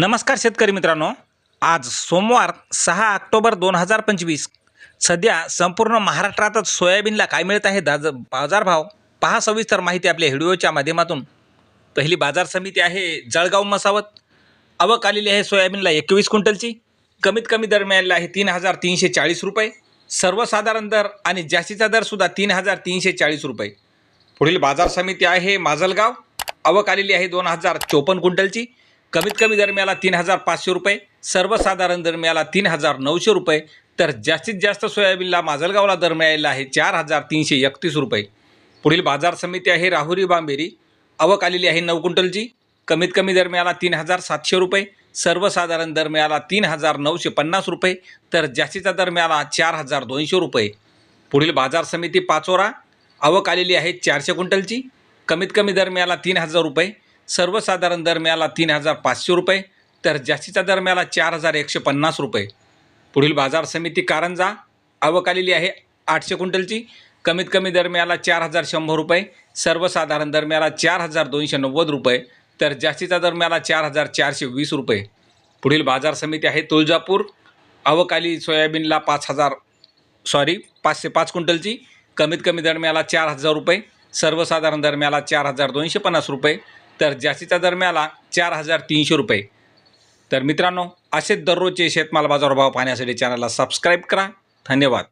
नमस्कार शेतकरी मित्रांनो. आज सोमवार सहा ऑक्टोबर दोन हजार पंचवीस. सध्या संपूर्ण महाराष्ट्रातच सोयाबीनला काय मिळत आहे? दाज बाजारभाव पहा सविस्तर माहिती आपल्या व्हिडिओच्या माध्यमातून. पहिली बाजार समिती आहे जळगाव मसावत. आवक आलेली आहे सोयाबीनला एकवीस क्विंटलची. कमीत कमी दर मिळालेला आहे तीन हजार तीनशे चाळीस रुपये. सर्वसाधारण दर आणि जास्तीचा दरसुद्धा तीन हजार तीनशे चाळीस रुपये. पुढील बाजार समिती आहे माजलगाव. आवक आलेली आहे दोन हजार चोपन्न क्विंटलची. कमीत कमी दरम्याला तीन हजार पाचशे रुपये सर्वसाधारण दरम्याला तीन हजार नऊशे रुपये तर जास्तीत जास्त सोयाबीनला माजलगावला दर मिळालेला आहे चार हजार तीनशे एकतीस रुपये. पुढील बाजार समिती आहे राहुरी बांबेरी आवक आलेली आहे नऊ क्विंटलची. कमीत कमी दरम्याला तीन हजार सातशे रुपये सर्वसाधारण दरम्याला तीन हजार नऊशे पन्नास रुपये तर जास्तीचा दरम्याला चार हजार दोनशे रुपये. पुढील बाजार समिती पाचोरा आवक आलेली आहे चारशे क्विंटलची. कमीत कमी दरम्याला तीन हजार रुपये सर्वसाधारण दरम्याला तीन हजार पाचशे रुपये तर जास्तीचा दरम्याला चार हजार एकशे पन्नास रुपये. पुढील बाजार समिती कारंजा आवक आलेली आहे आठशे क्विंटलची. कमीत कमी दरम्याला चार हजार शंभर रुपये सर्वसाधारण दरम्याला चार हजार दोनशे नव्वद रुपये तर जास्तीचा दरम्याला चार हजार चारशे वीस रुपये. पुढील बाजार समिती आहे तुळजापूर अवकाली सोयाबीनला पाच हजार सॉरी पाचशे पाच क्विंटलची. कमीत कमी दरम्याला चार हजार रुपये सर्वसाधारण दरम्याला चार हजार दोनशे पन्नास रुपये तर जास्तीचा दर मिळाला चार हजार तीनशे रुपये. तर मित्रांनो असेच दररोजचे शेतमाल बाजारभाव पाहण्यासाठी चॅनलला सबस्क्राईब करा. धन्यवाद.